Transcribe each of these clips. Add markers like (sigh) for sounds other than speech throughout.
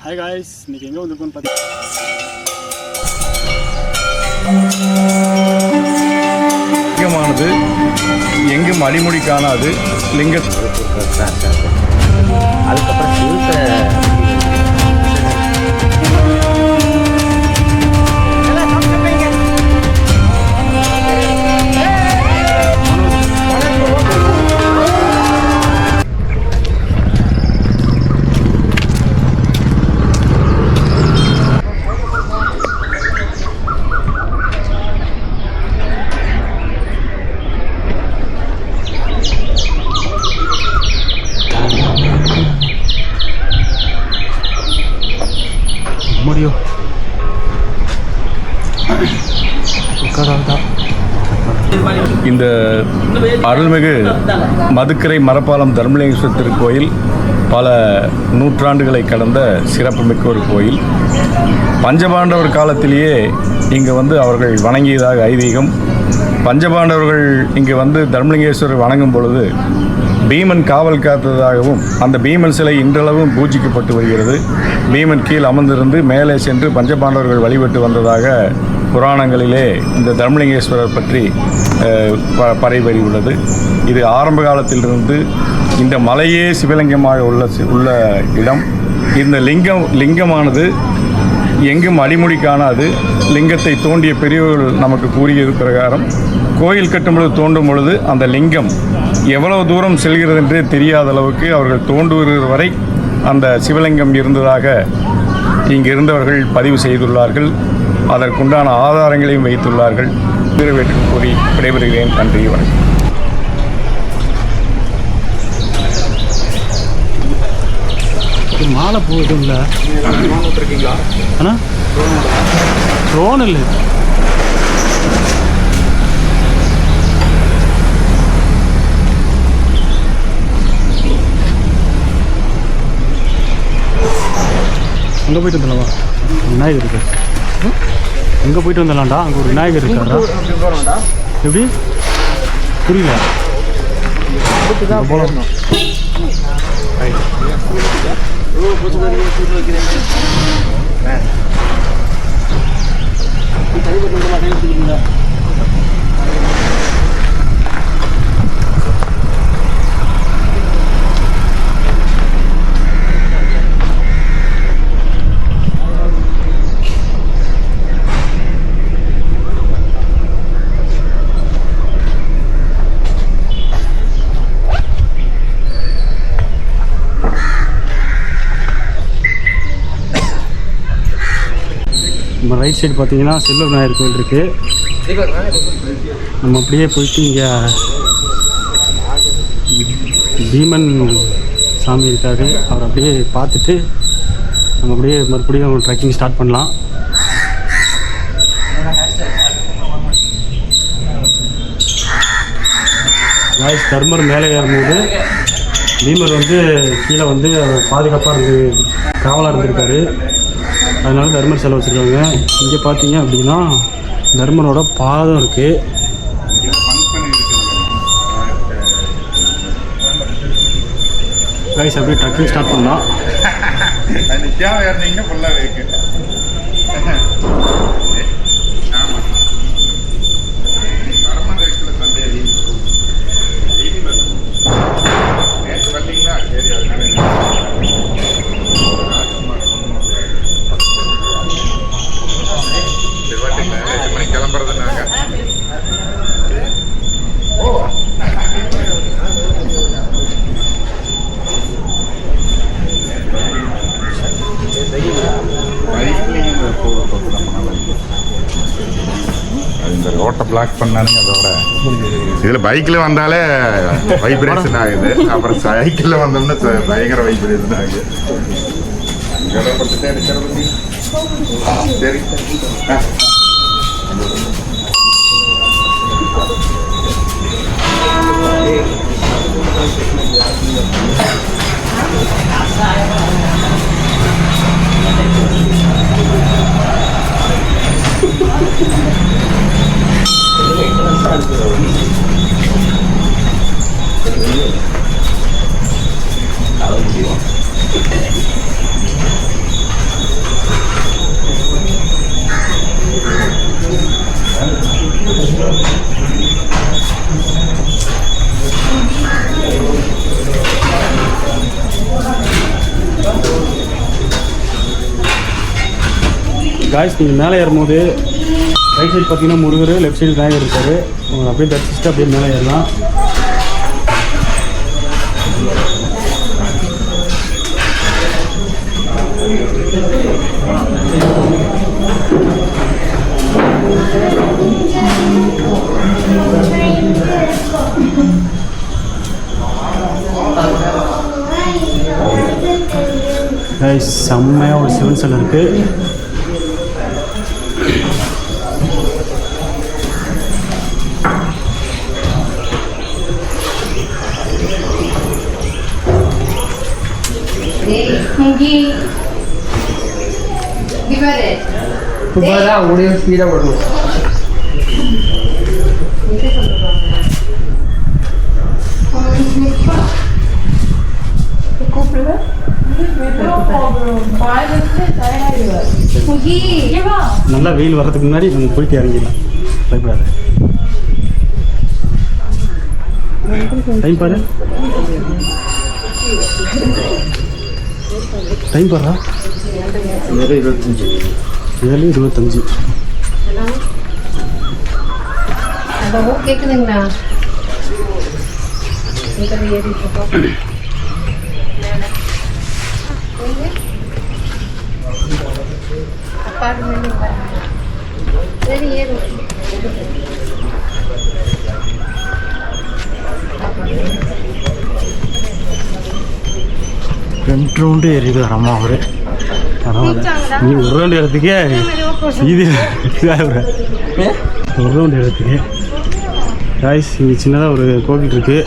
Hi guys இன்னைக்கு எங்கே வந்திருக்கோம்னு பார்த்தீங்கன்னா லிங்கமானது எங்கும் அடிமுடி காணாது லிங்க அதுக்கப்புறம் உட்காராதா இந்த அருள்மிகு மதுக்கரை மரப்பாலம் தர்மலிங்கேஸ்வரர் திருக்கோயில் பல நூற்றாண்டுகளை கடந்த சிறப்புமிக்க ஒரு கோயில். பஞ்சபாண்டவர் காலத்திலேயே இங்கே வந்து அவர்கள் வணங்கியதாக ஐதீகம். பஞ்சபாண்டவர்கள் இங்கே வந்து தர்மலிங்கேஸ்வரர் வணங்கும் பொழுது பீமன் காவல் காத்ததாகவும் அந்த பீமன் சிலை இன்றளவும் பூஜிக்கப்பட்டு வருகிறது. பீமன் கீழ் அமர்ந்திருந்து மேலே சென்று பஞ்சபாண்டவர்கள் வழிபட்டு வந்ததாக புராணங்களிலே இந்த தர்மலிங்கேஸ்வரர் பற்றி பறைபறி உள்ளது இது ஆரம்ப காலத்திலிருந்து இந்த மலையே சிவலிங்கமாக உள்ள உள்ள இடம். இந்த லிங்கம் லிங்கமானது எங்கும் அடிமுடி காணாது லிங்கத்தை தோண்டிய பெரியவர்கள் நமக்கு கூறியது பிரகாரம். கோயில் கட்டும் பொழுது தோண்டும் பொழுது அந்த லிங்கம் எவ்வளவு தூரம் செல்கிறது என்றே தெரியாத அளவுக்கு அவர்கள் தோண்டுவது வரை அந்த சிவலிங்கம் இருந்ததாக இங்கிருந்தவர்கள் பதிவு செய்துள்ளார்கள். அதற்குண்டான ஆதாரங்களையும் வைத்துள்ளார்கள். நிறைவேற்று கூறி விடைபெறுகிறேன். நன்றி வணக்கம். மாலை பூ இல்லை ட்ரோன் இல்லை அங்கே போயிட்டு வந்துடலாமா விநாயகர் இருக்கு அங்கே போயிட்டு வந்துடலாம்டா அங்கே ஒரு விநாயகர் இருக்காடா எப்படி? புரியல. போகலாம் ரைட் சைடு பார்த்தீங்கன்னா செல்லூர் நாயர் கோயில் இருக்குது நம்ம அப்படியே போயிட்டு இங்கே பீமன் சாமி இருக்காரு. அவர் அப்படியே பார்த்துட்டு நம்ம அப்படியே மறுபடியும் ட்ரெக்கிங் ஸ்டார்ட் பண்ணலாம். வாய்ஸ் தர்மர் மேலே ஏறும்போது பீமர் வந்து கீழே வந்து பாதுகாப்பாக இருந்து காவலாக இருந்திருக்காரு. அதனால தர்மர் சிலை வச்சுருக்காங்க. இங்கே பார்த்தீங்க அப்படின்னா தர்மரோட பாதம் இருக்குது கைஸ் அப்படியே ட்ரக்கிங் ஸ்டார்ட் பண்ணலாம். (laughs) (laughs) பிளாக் பண்ணாலும் அதோட இதில் பைக்கில் வந்தாலே வைப்ரேஷன் ஆகுது அப்புறம் சைக்கிளில் வந்தோம்னா பயங்கர வைப்ரேஷன் ஆகுது சரி காய்ஸ் நீங்கள் மேலே ஏறும்போது ரைட் சைடு பார்த்தீங்கன்னா முருகர் லெஃப்ட் சைடு விநாயகர் இருக்கார். உங்களை அப்படியே தரிசிச்சுட்டு அப்படியே மேலே ஏறலாம். செம்மையாக ஒரு சிவன் சிலை இருக்குது இப்போதான் அவங்களுடைய ஸ்பீடாக வரணும் முகி. நல்லா வெயில் வர்றதுக்கு முன்னாடி நம்ம போயிட்டு இறங்கிடலாம். பயப்படாத. டைம் பாரு. டைம் பாருடா ஏழு இருபத்தஞ்சி. ஏழு இருபத்தஞ்சு. இருக்கோம் அப்பார்ட்மெண்ட் சரி ஏறு ரெண்டு ரவுண்டு ஏறிடுவார் அம்மா அவரு. பரவாயில்ல. நீ ஒரு ரவுண்டு இடத்துக்கே இது ஒரு ரவுண்டு இடத்துக்கு காய்ஸ் இங்கே சின்னதாக ஒரு கோவில் இருக்குது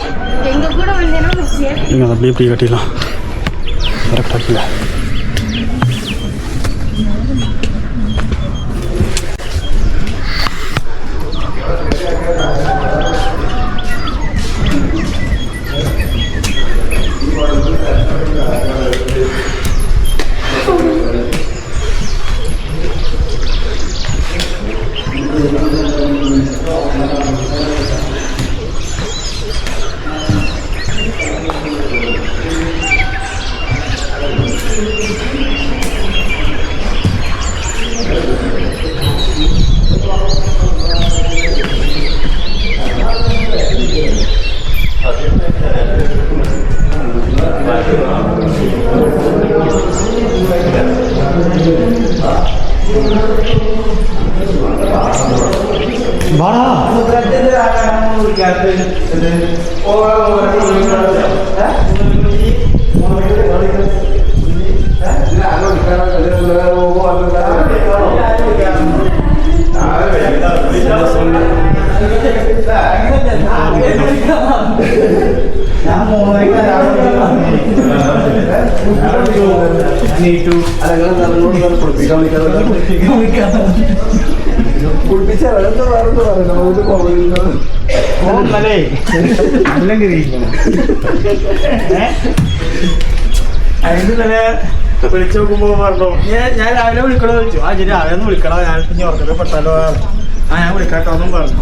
நீங்கள் அதை அப்படியே இப்படி கட்டிடலாம். கரெக்டாக கீழே വിളിച്ചു നോക്കുമ്പോ പറഞ്ഞു ഞാൻ ഞാൻ രാവിലെ വിളിക്കണോ ചോദിച്ചു. ആ ശരി രാവിലെ ഒന്ന് വിളിക്കണോ ഞാൻ പിന്നെ ഉറക്കത്തിൽ പെട്ടാലോ ആ. ഞാൻ വിളിക്കാട്ടോ ഒന്നും പറഞ്ഞു.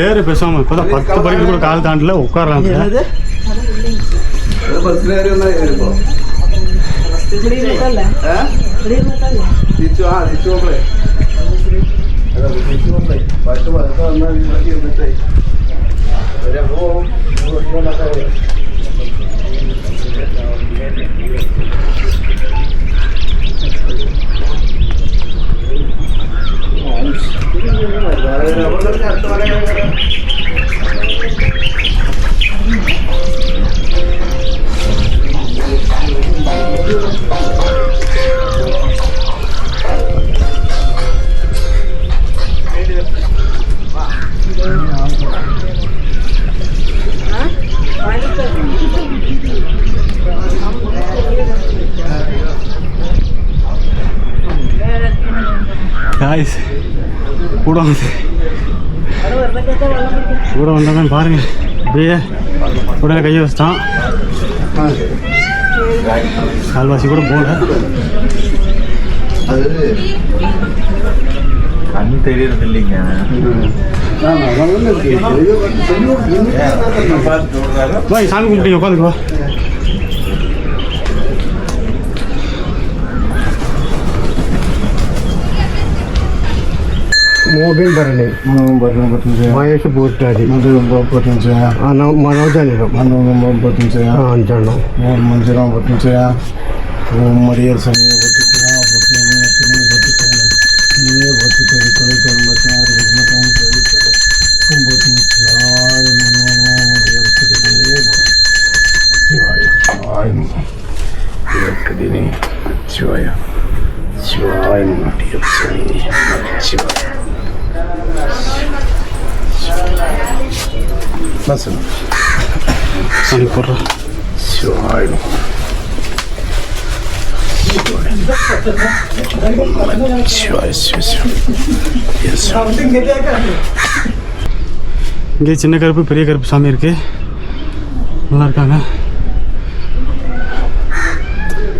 ஏறு பேசாம இப்பதான் பத்து படிக்கிற கூட கால் தாண்டில உட்காரலாம் பத்து ഇതിന് വളരെ വളരെ பாருங்க. அப்படியே உடனே கையை வச்சிட்டான். கால்வாசி கூட போகல. അത് கண்ணு தெரியறது இல்லைங்க சாமி கும்பிட்டு உட்காந்துக்கு. మోబిన్ బరలి మహేష్ బూర్టాది మనోజ్ అని ಅಂಜಣ್ಣ ಮಂಜುರಾಮ್ ಬಟ್ಟಿಂಚಯ ಮಡಿಯರ್ ಸಮಯ ಬಟ್ಟಿಯ ನೀವೇ ಬಟ್ಟಿದ್ದೀರಿ ಕಲಿತಾರೆ ಮತ್ತು ಬಟ್ಟಿಂಚಾಯ ಮನೋಹರ್ ಕಡೆಗೆ ಶಿವಾಯ ಶಿವಾಯ ಕಡಿಮೆ ಶಿವಾಯ ಶಿವಾಯ ಮಡಿಯರ್ ಸಮಯ ಶಿವಾಯ பஸ் சரி போடுறோம் சிவாயிடும் இங்கே சின்ன கருப்பு பெரிய கருப்பு சாமி இருக்கு. நல்லா இருக்காங்க.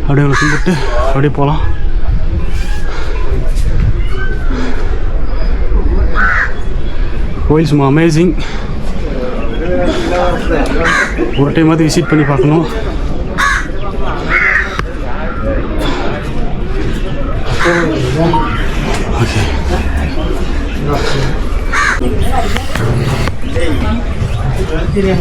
அப்படியே ஒரு கும்பிட்டு அப்படியே போகலாம் கோயில் சும்மா அமேசிங் ஒரு டைமாவது விசிட் பண்ணி பார்க்கணும். ஓகே வெளியே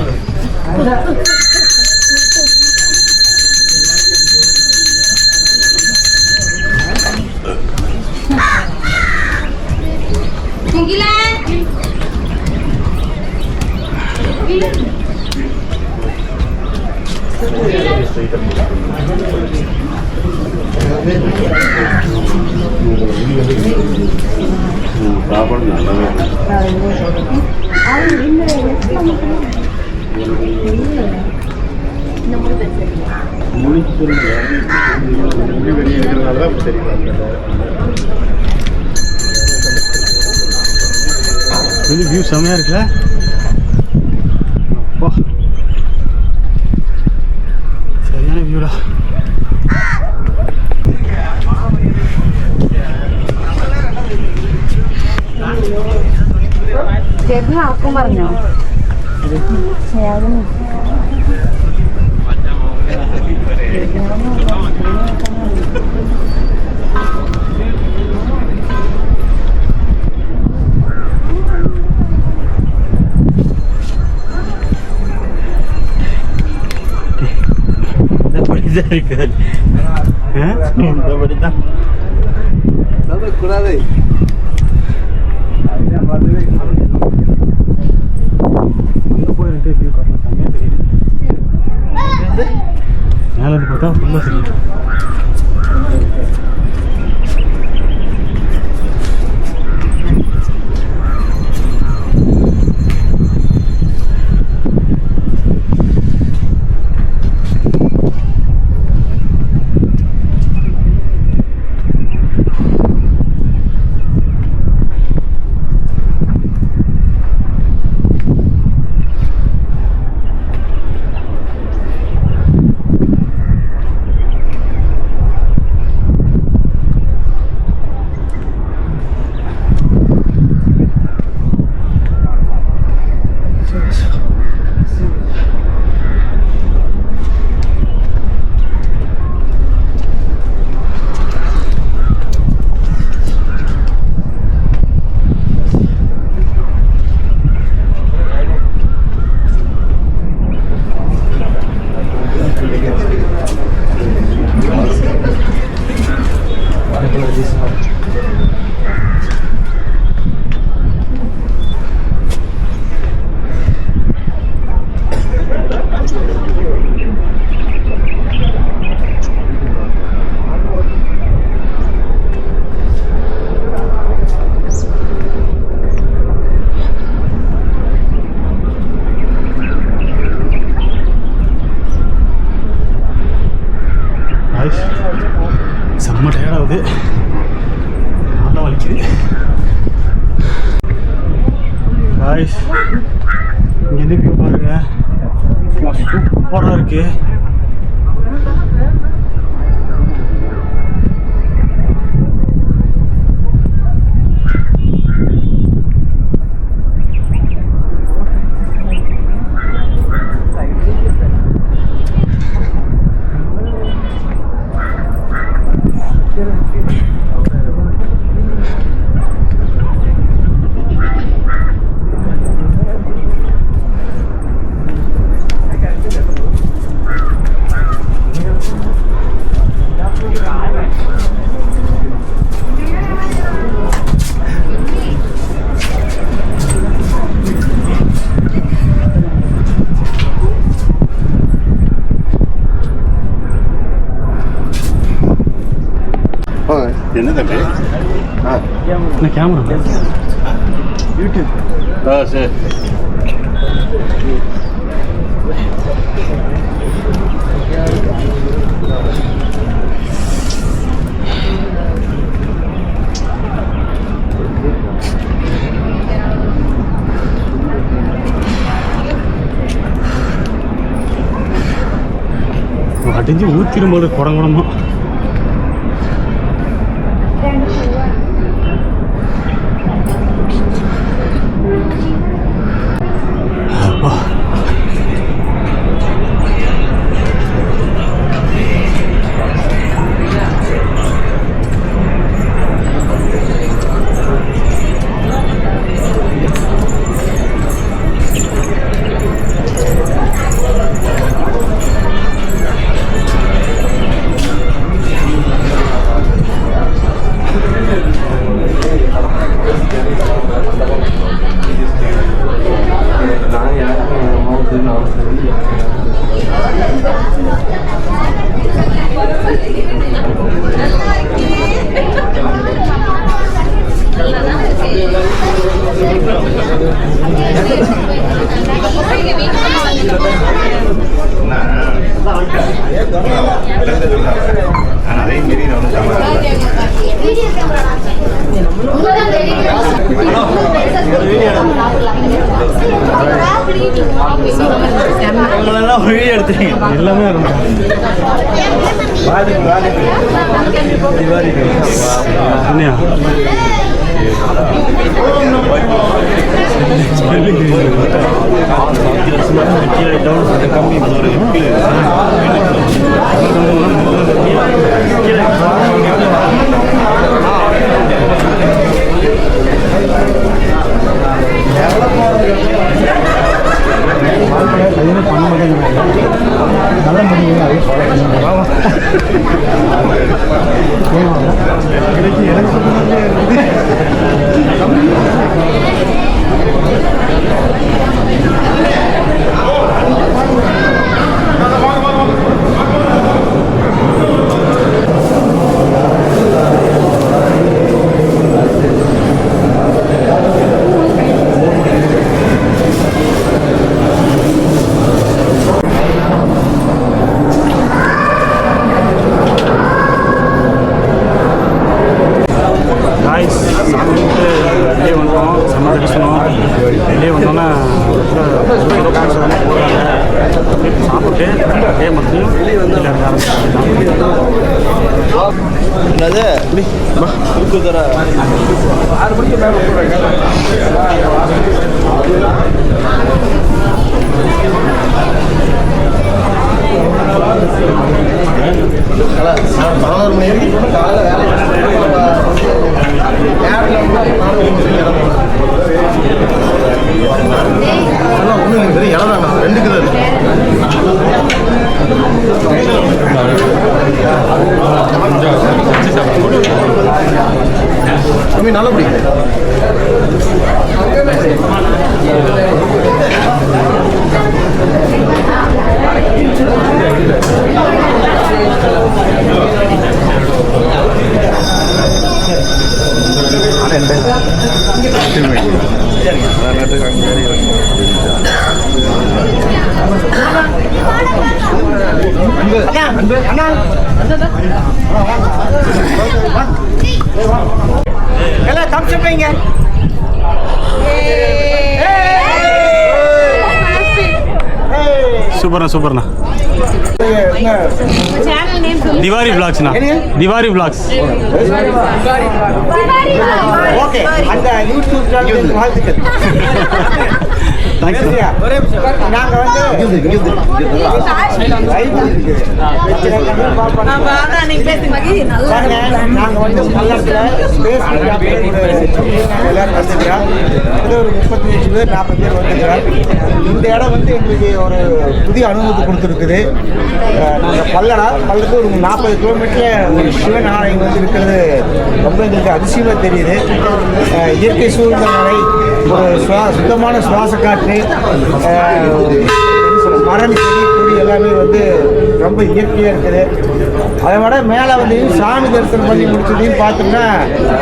செம்மையாக இருக்குல்ல அப்பா சரியான வியூடா ചേട്ടന് ആർക്കും പറഞ്ഞോ கூடாது காட்டலாம் செம்மையாக தெரியுது மேலே பார்த்தா ஃபுல்லாக தெரியுது Guys, செம்ம டயர்ட் ஆகுது நல்லா வலிக்குது காய்ஸ் இங்கேருந்து வியூ பாருங்க போடுறதுக்கு. இருக்கு என்ன கேமரா ஆ சரி அடிஞ்சு ஊத்திரும் போது குடங்குடமா அப்பா உங்களெல்லாம் வீடியோ எடுத்துறீங்க எல்லாமே இருக்கும் என்னையா காய்ஸ் சாமி கும்பிட்டு வெளியே வந்தோம் செம்ம தரிசனம் வெளியே வந்தோன்னே சாப்பிட்டு அதே மதியம் வெளியே வந்து என்னது தூக்கு தர ஆறு மணிக்கு மேலே பதினோரு மணி வரைக்கும் காலையில் ஒன்று இடம் தான் ரெண்டு கிலோ தம்பி நல்லபடி எல்லாம் தம்ஸ் வைங்க. சூப்பர்ண்ணா சூப்பர்ண்ணா. திவாரி பிளாக்ஸ்ண்ணா திவாரி பிளாக்ஸ் ஓகே அந்த யூடியூப் வாழ்த்துக்கள். (laughs) தேங்க்ஸ்? நாங்க வந்து நாங்க வந்து பல்லத்துல நாங்க எல்லாரும் வந்துக்கிறோம். இது ஒரு முப்பத்தஞ்சு பேர் நாற்பது பேர் வந்துக்கிறோம் இந்த இடம் வந்து எங்களுக்கு ஒரு புதிய அனுபவத்தை கொடுத்துருக்குது. நாங்கள் பல்லடா பல்லத்துக்கு ஒரு நாற்பது கிலோமீட்டரில் ஒரு சிவன் ஆலயம் வந்து இருக்கிறது. ரொம்ப எங்களுக்கு அதிசயமாக தெரியுது. இயற்கை சூழ்ந்த மழை ஒரு சுவா சுத்தமான சுவாச காற்று Kaya, மரம் செடி கொடி எல்லாமே வந்து ரொம்ப இயற்கையாக இருக்குது. அதை விட மேலே வந்து சாமி தரிசனம் பண்ணி முடிச்சதையும் பார்த்தோம்னா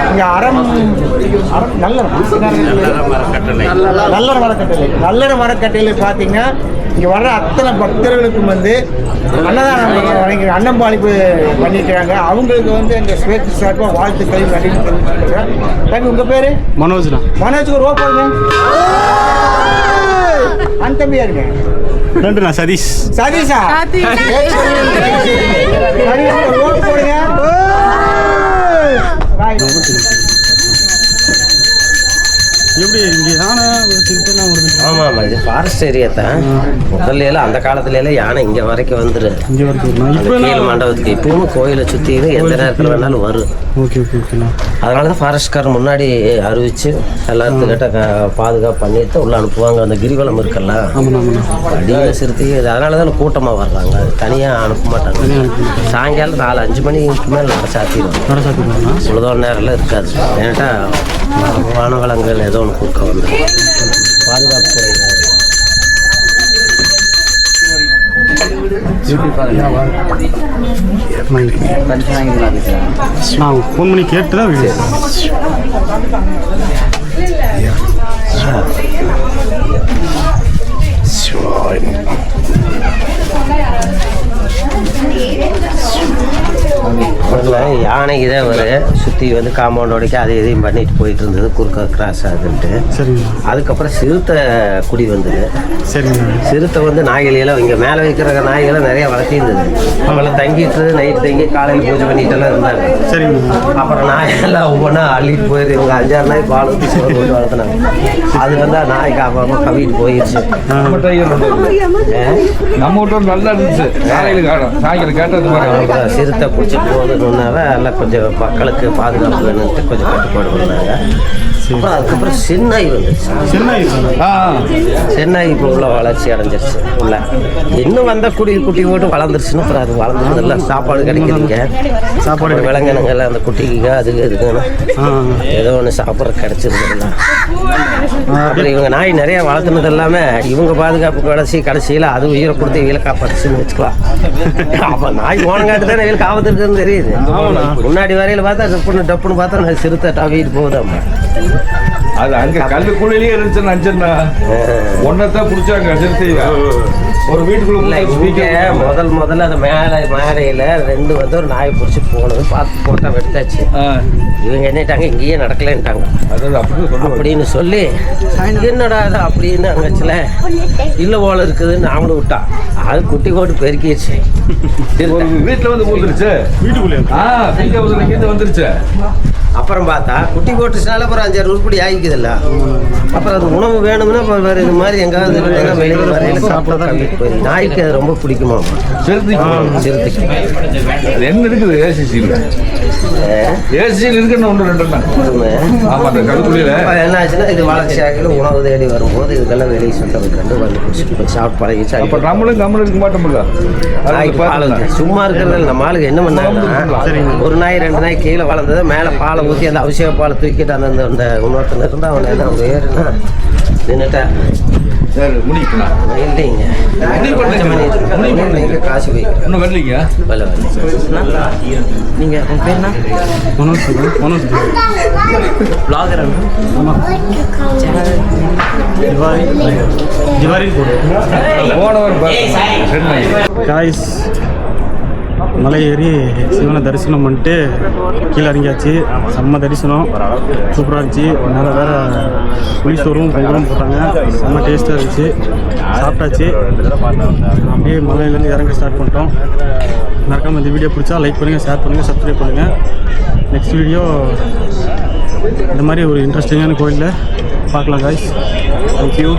இங்கே அறம் அறம் நல்ல நல்ல மரக்கட்டளை. நல்ல மரக்கட்டையில் பார்த்தீங்கன்னா இங்கே வர்ற அத்தனை பக்தர்களுக்கும் வந்து அன்னதானம் வழங்கி அன்னம்பாளிப்பு பண்ணிக்கிறாங்க அவங்களுக்கு வந்து எங்கள் ஸ்வேத்து சார்பாக வாழ்த்துக்களை நன்றி தெரிவிச்சுக்கிறேன். தம்பி உங்கள் பேர்? மனோஜ் ஒரு ரூபா போடுங்க. அந்த தம்பி யாருங்க ரெண்டுண்ணா சதீஷ் சதீஷா. சதீஷ். எப்படி இங்கே யானை ஆமாம் ஆமாம் இது ஃபாரஸ்ட் ஏரியா தான். முதல்ல எல்லாம் அந்த காலத்துல எல்லாம் யானை இங்கே வரைக்கும் இங்கே இப்போ கீழ் மண்டபத்துக்கு இப்பவும் கோயிலை சுற்றி எந்த நேரத்தில் வேணாலும் வரும். ஓகே ஓகே ஓகேண்ணா அதனால தான் ஃபாரஸ்ட்கார் முன்னாடி அறிவிச்சு எல்லாத்துக்கிட்ட க- பாதுகாப்பு பண்ணிட்டு உள்ள அனுப்புவாங்க. அந்த கிரிவலம் இருக்குல்ல? அடியில் சிறுத்தை அதனால தான் கூட்டமாக வர்றாங்க. தனியாக அனுப்ப மாட்டாங்க. சாயங்காலம் நாலு அஞ்சு மணிக்கு மேலே நட சாத்திடுவாங்க சுழுதோட நேரம்லாம் இருக்காது. ஏன்ட்டா வானவளங்கள் ஏதோ ஒன்று குறுக்க வந்து பாதுகாப்பு நான் ஃபோன் பண்ணி கேட்டு தான் யானை இதே ஒரு சுற்றி வந்து காம்பவுண்ட் உடைக்க அதை இதையும் பண்ணிட்டு போயிட்டு இருந்தது குறுக்க கிராஸ் ஆகுதுன்ட்டு. சரிங்கண்ணா அதுக்கப்புறம் சிறுத்தை குடி வந்தது. சரிங்கண்ணா சிறுத்தை வந்து நாய்களெல்லாம் இங்கே மேலே வைக்கிற நாய்களை நிறைய வளர்த்திருந்தது. அவங்களாம் தங்கிட்டு நைட் தங்கி காலையில் பூஜை பண்ணிட்டு எல்லாம் இருந்தாங்க. சரிங்கண்ணா அப்புறம் நாயெல்லாம் ஒவ்வொன்றா அள்ளிட்டு போயிரு இவங்க அஞ்சாறு நாய் பால் ஊற்றி சோறு போட்டு வளர்த்துனாங்க. அது வந்து அந்த நாய் காப்பாம கவிட்டு போயிடுச்சு நம்ம நல்லா இருந்துச்சு. காலையில் காணும். சாயங்காலம் கேட்டது சிறுத்தை பிடிச்சிட்டு போகுதுன்னாவே எல்லாம் கொஞ்சம் மக்களுக்கு பாதுகாப்பு வேணும்ட்டு கொஞ்சம் கட்டுப்பாடு பண்ணாங்க அப்புறம் அதுக்கப்புறம் சென்னாய் வந்துச்சு சென்னாய் இப்போ உள்ள வளர்ச்சி அடைஞ்சிருச்சு. உள்ள இன்னும் வந்த குடி குட்டி போட்டு வளர்ந்துருச்சுன்னு அப்புறம் அது வளர்ந்ததில்ல சாப்பாடு கிடைக்குதுங்க சாப்பாடு விலங்கினங்கள் அந்த குட்டிக்கு அதுக்கு இதுக்குன்னு ஏதோ ஒன்று சாப்பிட்ற கிடச்சிருக்குல்ல அப்புறம் இவங்க நாய் நிறைய வளர்த்துனது எல்லாமே இவங்க பாதுகாப்பு கடைசி கடைசியில் அது உயிரை கொடுத்து இவங்களை காப்பாற்றுச்சுன்னு வச்சுக்கலாம். அப்போ நாய் போனங்காட்டு தானே இவங்களுக்கு ஆபத்து இருக்குதுன்னு தெரியுது முன்னாடி வரையில் பார்த்தா டப்புன்னு டப்புன்னு பார்த்தா நான் சிறுத்தை டவிட்டு போகுதாம்மா. அது அங்க கல்லுக்குள்ளேயே இருந்துச்சு நினச்சிருந்தா. ஒன்னதான் பிடிச்சாங்க சிறுத்தையா ஒரு வீட்டுக்குள்ள முதல் முதல்ல அந்த மேலே மேடையில் ரெண்டு வந்து ஒரு நாய் பிடிச்சி போனது பார்த்து போட்டால் எடுத்தாச்சு இவங்க என்னட்டாங்க இங்கேயே நடக்கலைன்ட்டாங்க. அப்படின்னு சொல்லி என்னடா அது அப்படின்னு அங்கச்சில இல்லை போல இருக்குதுன்னு அவனு விட்டான் அது குட்டி போட்டு பெருக்கிடுச்சு. வீட்டுல வந்து ஊந்துருச்சு வீட்டுக்குள்ளே ஆ வீட்டுல வந்து கீழே வந்துருச்சு. அப்புறம் பார்த்தா குட்டி போட்டுச்சுனால அப்புறம் அஞ்சாறு உருப்படி ஆகிக்குதுல்ல. அப்புறம் அது உணவு வேணும்னா வேறு இது மாதிரி எங்காவது வரையில சாப்பிட்டா போய் நாய்க்கு அது ரொம்ப பிடிக்குமா? சிறுத்தைக்கு என்ன இருக்குது? ஏசிசியில் ஏசிசியில் இருக்குன்னு ஒன்று ரெண்டு அந்த என்ன ஆச்சுன்னா இது வளர்ச்சி ஆகல உணவு தேடி வரும்போது இதுக்கெல்லாம் வெளியே சுட்ட வைக்கிறது வந்து குடிச்சிட்டு போய் சாப்பிட்டு பழகிச்சு அப்ப நம்மளும் கம்மல் இருக்க மாட்டோம்ல. சும்மா இருக்கிறதுல நம்ம ஆளுங்க என்ன பண்ணாங்கன்னா ஒரு நாய் ரெண்டு நாய் கீழே வளர்ந்தது மேலே பாலை ஊற்றி அந்த அபிஷேக பாலை தூக்கிட்டு அந்த அந்த- இன்னொருத்தன் இருந்தால் அவன் என்ன அவங்க ஏறுனா நின்றுட்டேன் சரி முடிக்கலாம் இல்லைங்க நீங்கள் காசு இன்னும் வரலீங்க நீங்கள் உங்கள் பேர் என்ன? மனோஜ் மனோஜ் பிளாகர் போனவர் சென்னை காய்ஸ் மலை ஏறி சிவனை தரிசனம் பண்ணிட்டு கீழே இறங்கியாச்சு. செம்ம தரிசனம். சூப்பராக இருந்துச்சு. மேலே வேற புளிசோறும் பொங்கலும் போட்டாங்க. செம்ம டேஸ்ட்டாக இருந்துச்சு. சாப்பிட்டாச்சு. அப்படியே மலையிலேருந்து இறங்க ஸ்டார்ட் பண்ணிட்டோம். மறக்காமல் இந்த வீடியோ பிடிச்சா லைக் பண்ணுங்கள் ஷேர் பண்ணுங்கள் சப்ஸ்கிரைப் பண்ணுங்கள் நெக்ஸ்ட் வீடியோ இந்த மாதிரி ஒரு இன்ட்ரெஸ்டிங்கான கோயிலில் பார்க்கலாம் காய்ஸ் தேங்க்யூ